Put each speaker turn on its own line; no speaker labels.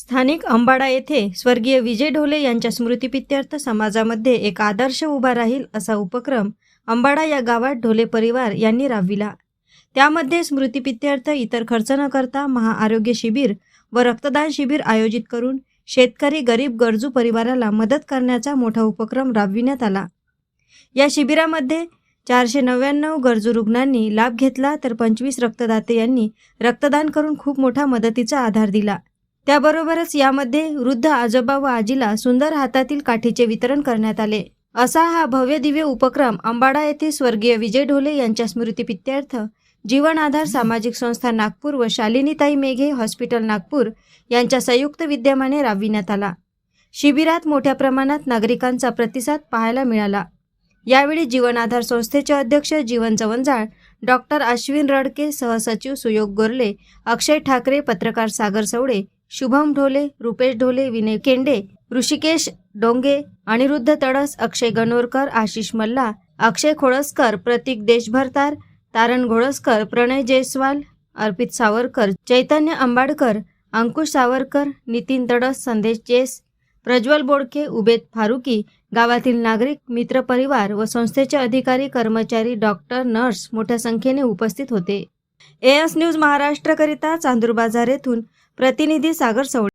स्थानिक अंबाडा येथे स्वर्गीय विजय ढोले यांच्या स्मृतिपित्यर्थ समाजामध्ये एक आदर्श उभा राहील असा उपक्रम अंबाडा या गावात ढोले परिवार यांनी राबविला. त्यामध्ये स्मृतिपित्यर्थ इतर खर्च न करता महाआरोग्य शिबिर व रक्तदान शिबिर आयोजित करून शेतकरी गरीब गरजू परिवाराला मदत करण्याचा मोठा उपक्रम राबविण्यात आला. या शिबिरामध्ये चारशे नव्याण्णव गरजू रुग्णांनी लाभ घेतला तर पंचवीस रक्तदाते यांनी रक्तदान करून खूप मोठा मदतीचा आधार दिला. त्याबरोबरच यामध्ये वृद्ध आजोबा व आजीला सुंदर हातातील काठीचे वितरण करण्यात आले. असा हा भव्य दिव्य उपक्रम अंबाडा येथे स्वर्गीय विजय ढोले यांच्या स्मृतीपित्यर्थ जीवन आधार सामाजिक संस्था नागपूर व शालिनीताई मेघे हॉस्पिटल नागपूर यांच्या संयुक्त विद्यमाने राबविण्यात आला. शिबिरात मोठ्या प्रमाणात नागरिकांचा प्रतिसाद पाहायला मिळाला. यावेळी जीवन आधार संस्थेचे अध्यक्ष जीवन चवंजाळ डॉक्टर अश्विन रडके सहसचिव सुयोग गोरले अक्षय ठाकरे पत्रकार सागर सवडे शुभम ढोले रुपेश ढोले विनय केंडे ऋषिकेश डोंगे अनिरुद्ध तडस अक्षय गणोरकर आशिष मल्ला अक्षय खोळसकर प्रतीक देशभरतार तारण घोळसकर प्रणय जयस्वाल अर्पित सावरकर चैतन्य अंबाडकर अंकुश सावरकर नितीन तडस संदेश चेस प्रज्वल बोडके उबेद फारुकी गावातील नागरिक मित्रपरिवार व संस्थेचे अधिकारी कर्मचारी डॉक्टर नर्स मोठ्या संख्येने उपस्थित होते. एएस न्यूज महाराष्ट्रकरिता चांदूर बाजार येथून प्रतिनिधी सागर सवडे